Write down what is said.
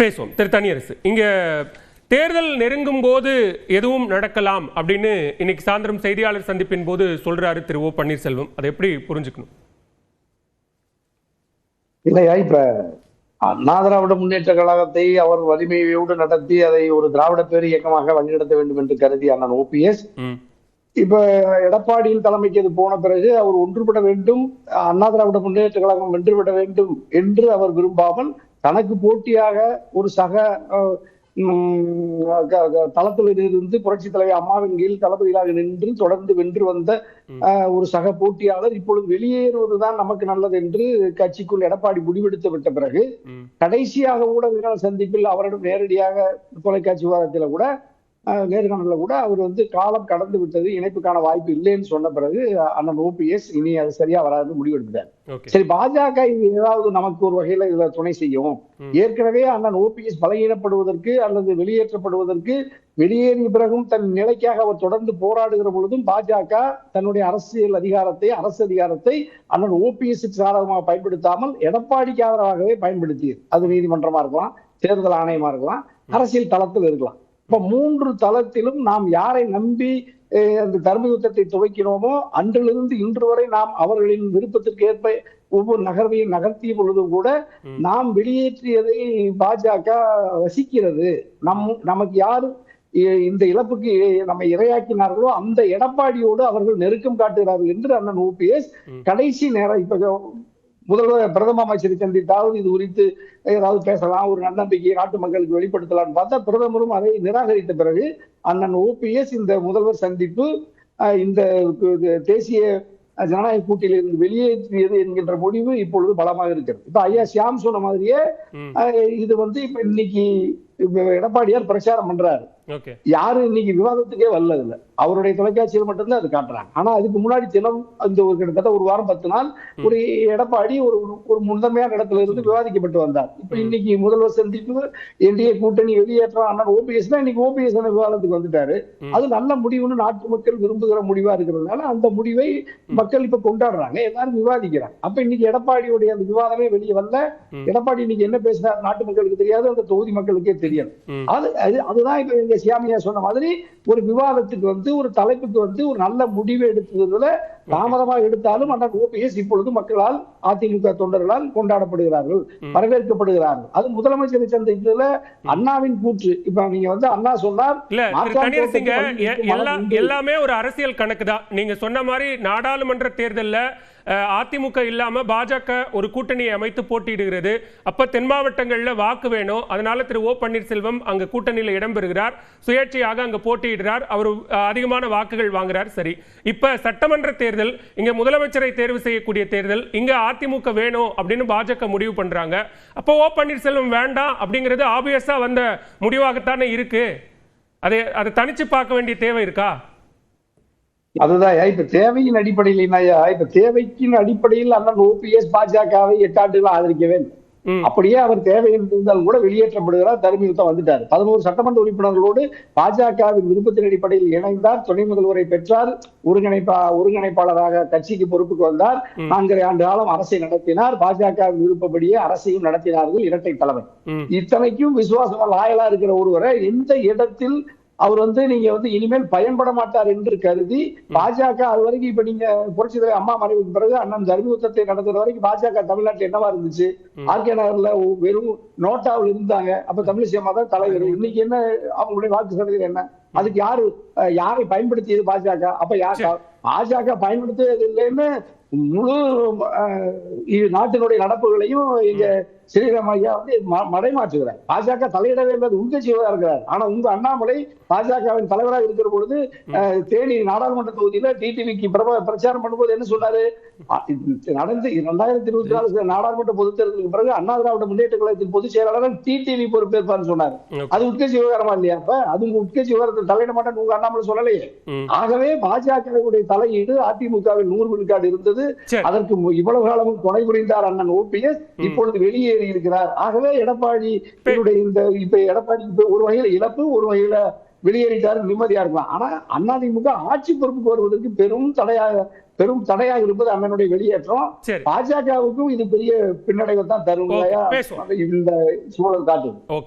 பேசுவோம். திரு தனியரசு இங்க தேர்தல் நெருங்கும் போது எதுவும் நடக்கலாம் அப்படின்னு இன்னைக்கு சாயந்தரம் செய்தியாளர் சந்திப்பின் போது சொல்றாரு திரு ஓ பன்னீர்செல்வம். அதை எப்படி புரிஞ்சுக்கணும்? இல்லையா இப்ப அண்ணா திராவிட முன்னேற்ற கழகத்தை அவர் வலிமையோடு நடத்தி அதை ஒரு திராவிட பேர் இயக்கமாக வழிநடத்த வேண்டும் என்று கருதி அண்ணன் ஓபிஎஸ் இப்ப எடப்பாடியின் தலைமைக்கு அது போன பிறகு அவர் ஒன்றுபட வேண்டும் அண்ணா திராவிட முன்னேற்ற கழகம் வென்றுவிட வேண்டும் என்று அவர் விரும்பாமல் தனக்கு போட்டியாக ஒரு சக தளத்தில் இருந்து புரட்சி தலைவர் அம்மாவின் கீழ் தளபதிகளாக நின்று தொடர்ந்து வென்று வந்த ஒரு சக போட்டியாளர் இப்பொழுது வெளியேறுவதுதான் நமக்கு நல்லது என்று கட்சிக்குள் எடப்பாடி முடிவெடுத்து விட்ட பிறகு கடைசியாக ஊடகங்கள் சந்திப்பில் அவரிடம் நேரடியாக தொலைக்காட்சி விவாதத்தில் கூட அஹ், நேர்காணலில் கூட அவர் வந்து காலம் கடந்து விட்டது இணைப்புக்கான வாய்ப்பு இல்லைன்னு சொன்ன பிறகு அண்ணன் ஓபிஎஸ் இனி அது சரியா வராதுன்னு முடிவெடுத்தார் சரி பாஜக இது ஏதாவது நமக்கு ஒரு வகையில இதுல துணை செய்யும். ஏற்கனவே அண்ணன் ஓபிஎஸ் பலகீனப்படுவதற்கு அல்லது வெளியேற்றப்படுவதற்கு வெளியேறிய பிறகும் தன் நிலைக்காக அவர் தொடர்ந்து போராடுகிற பொழுதும் பாஜக தன்னுடைய அரசியல் அதிகாரத்தை அரசு அதிகாரத்தை அண்ணன் ஓபிஎஸ் சாதகமாக பயன்படுத்தாமல் எடப்பாடிக்கு ஆதரவாகவே பயன்படுத்தியது அது நீதிமன்றமா இருக்கலாம் தேர்தல் ஆணையமா இருக்கலாம் அரசியல் தளத்தில் இருக்கலாம். இப்ப மூன்று தளத்திலும் நாம் யாரை நம்பி அந்த தர்ம யுத்தத்தை துவக்கினோமோ அன்றிலிருந்து இன்று வரை நாம் அவர்களின் விருப்பத்திற்கு ஏற்ப ஒவ்வொரு நகர்வையும் நகர்த்திய பொழுதும் கூட. நாம் வெளியேற்றியதை பாஜக ரசிக்கிறது நம் நமக்கு யாரு இந்த இழப்புக்கு நம்மை இரையாக்கினார்களோ அந்த எடப்பாடியோடு அவர்கள் நெருக்கம் காட்டுகிறார்கள் என்று அண்ணன் ஓபிஎஸ். கடைசி நேரம் இப்ப முதல்வர் பிரதம அமைச்சரை சந்தித்தாவது இது குறித்து ஏதாவது பேசலாம் ஒரு நன்னம்பிக்கையை நாட்டு மக்களுக்கு வெளிப்படுத்தலாம்னு பார்த்தா பிரதமரும் அதை நிராகரித்த பிறகு அண்ணன் ஓபிஎஸ் இந்த முதல்வர் சந்திப்பு இந்த தேசிய ஜனநாயக கூட்டில் இருந்து வெளியேற்றியது என்கின்ற முடிவு இப்பொழுது பலமாக இருக்கிறது. இப்ப ஐயா சியாம் சொன்ன மாதிரியே இது வந்து இப்ப இன்னைக்கு எடப்பாடியார் பிரச்சாரம் பண்றாரு. யாரும் இன்னைக்கு விவாதத்துக்கே வரல இல்ல அவருடைய தொலைக்காட்சியில் மட்டும்தான் அது காட்டுறாங்க. ஆனா அதுக்கு முன்னாடி தினம் இந்த ஒரு கிட்டத்தட்ட ஒரு வாரம் பத்து நாள் ஒரு எடப்பாடி ஒரு ஒரு முதன்மையான இடத்துல இருந்து விவாதிக்கப்பட்டு வந்தார். இப்ப. இன்னைக்கு முதல்வர் சந்திப்பு என்டிஏ கூட்டணி வெளியேற்றம் அண்ணன் ஓபிஎஸ் தான் இன்னைக்கு ஓபிஎஸ் விவாதத்துக்கு வந்துட்டாரு. அது நல்ல முடிவுன்னு நாட்டு மக்கள் விரும்புகிற முடிவா இருக்கிறதுனால அந்த முடிவை மக்கள் இப்ப கொண்டாடுறாங்க. எல்லாரும் விவாதிக்கிறாங்க. அப்ப இன்னைக்கு எடப்பாடியுடைய அந்த விவாதமே வெளியே வரல. எடப்பாடி இன்னைக்கு என்ன பேசினார்? நாட்டு மக்களுக்கு தெரியாது அந்த தொகுதி மக்களுக்கே தெரியாது ம். அது அது அதுதான் இப்ப எங்க சியாமியா சொன்ன மாதிரி ஒரு விவாதத்துக்கு வந்து ஒரு தலைப்புக்கு வந்து ஒரு நல்ல முடிவு எடுத்ததுல தாமதமாக எடுத்தாலும் அண்ணன் ஓபிஎஸ் இப்பொழுது மக்களால் அதிமுக தொண்டர்களால் கொண்டாடப்படுகிறார்கள். வரவேற்கப்படுகிறார்கள். அது முதலமைச்சரை சந்தித்ததுல அண்ணாவின் கூற்று. இப்ப நீங்க வந்து அண்ணா சொன்னார். எல்லாமே ஒரு அரசியல் கணக்கு தான் நீங்க சொன்ன மாதிரி நாடாளுமன்ற தேர்தல்ல அதிமுக இல்லாம பாஜக ஒரு கூட்டணியை அமைத்து போட்டியிடுகிறது. அப்ப தென் மாவட்டங்கள்ல வாக்கு வேணும். அதனால திரு ஓ பன்னீர்செல்வம் அங்க கூட்டணியில இடம்பெறுகிறார் சுயேட்சையாக அங்க போட்டியிடுறார். அவர் அதிகமான வாக்குகள் வாங்குறார். சரி. இப்ப சட்டமன்ற தேர்தல் இங்க முதலமைச்சரை தேர்வு செய்யக்கூடிய தேர்தல் இங்க அதிமுக வேணும் அப்படின்னு பாஜக முடிவு பண்றாங்க. அப்போ ஓ பன்னீர்செல்வம் வேண்டாம் அப்படிங்கிறது ஆபியஸா வந்த முடிவாகத்தானே இருக்கு. அதை அதை தனிச்சு பார்க்க வேண்டிய தேவை இருக்கா? அதுதான் இப்ப தேவையின் அடிப்படையில் என்னய்யா இப்ப தேவைக்கின் அடிப்படையில் அண்ணன் ஓபிஎஸ் பாஜகவை எட்டு ஆண்டுகள் ஆதரிக்கவே இல்லை. அப்படியே அவர் தேவை இருந்தால் கூட வெளியேற்றப்படுகிறார் தரும யுத்தம் வந்துட்டார். பதினோரு சட்டமன்ற உறுப்பினர்களோடு பாஜகவின் விருப்பத்தின் அடிப்படையில் இணைந்தார் துணை முதல்வரை பெற்றார் ஒருங்கிணைப்பா ஒருங்கிணைப்பாளராக கட்சிக்கு பொறுப்புக்கு வந்தார். நான்கரை ஆண்டு காலம் அரசை நடத்தினார். பாஜகவின் விருப்பப்படியே அரசையும் நடத்தினார்கள் இரட்டை தலைமை. இத்தனைக்கும் விசுவாசமா லாயலா இருக்கிற ஒருவரை எந்த இடத்தில் அவர் வந்து நீங்க வந்து இனிமேல் பயன்பட மாட்டார் என்று கருதி பாஜக அது வரைக்கும் இப்ப நீங்க புரட்சி தலைவர் அம்மா மறைவுக்கு பிறகு அண்ணன் தர்மயுத்தத்தை நடத்துற வரைக்கும் பாஜக தமிழ்நாட்டுல என்னவா இருந்துச்சு. ஆர்கே நகர்ல வெறும் நோட்டாவில் இருந்தாங்க. அப்ப தமிழிசை அம்மா தான் தலைவர். இன்னைக்கு என்ன அவங்களுடைய வாக்கு சதவீதம் என்ன? அதுக்கு யாரு யாரை பயன்படுத்தியது பாஜக? அப்ப யார். பாஜக பயன்படுத்துவது இல்லைன்னு முழு நாட்டினுடைய நடப்புகளையும் இங்க ஸ்ரீராம் ஐயா வந்து மடைமாற்றுகிறார். பாஜக தலையிடவே இல்லை உங்கட்சியாக இருக்கிறார். ஆனா உங்க அண்ணாமலை பாஜகவின் தலைவராக இருக்கிற பொழுது தேனி நாடாளுமன்ற தொகுதியில டிடிவிக்கு பிரச்சாரம் பண்ணும்போது என்ன சொன்னாரு? நடந்து இரண்டாயிரத்தி இருபத்தி நாலு நாடாளுமன்ற பொதுத் தேர்தலுக்கு பிறகு அண்ணா திராவிட முன்னேற்ற கழகத்தின் பொதுச் செயலாளர் டிடிவி பொறுப்பேற்பார்னு சொன்னாரு. அது உட்கட்சி விவகாரமா இல்லையா? அப்ப அது உங்க உட்கட்சி விவகாரத்தில் தலையிட மாட்டேன்னு உங்க அண்ணாமலை சொல்லலையே. ஆகவே பாஜகவுடைய தலையீடு அதிமுகவில் நூறு விழுக்காடு இருந்தது. அதற்கு இவ்வளவு காலமும் துணை புரிந்தார் அண்ணன் ஓபிஎஸ். இப்பொழுது வெளியேறி இருக்கிறார். ஆகவே எடப்பாடி இந்த இப்ப எடப்பாடி ஒரு வகையில இழப்பு ஒரு வகையில வெளியேறிட்டாரு நிம்மதியா இருக்கலாம். ஆனா அதிமுக ஆட்சி பொறுப்புக்கு வருவதற்கு பெரும் தடையாக பெரும் தடையாக இருப்பது அண்ணனுடைய வெளியேற்றம். பாஜகவுக்கும் இது பெரிய பின்னடைவை தான் தரும். இந்த சூழல் காட்டுது ஓகே.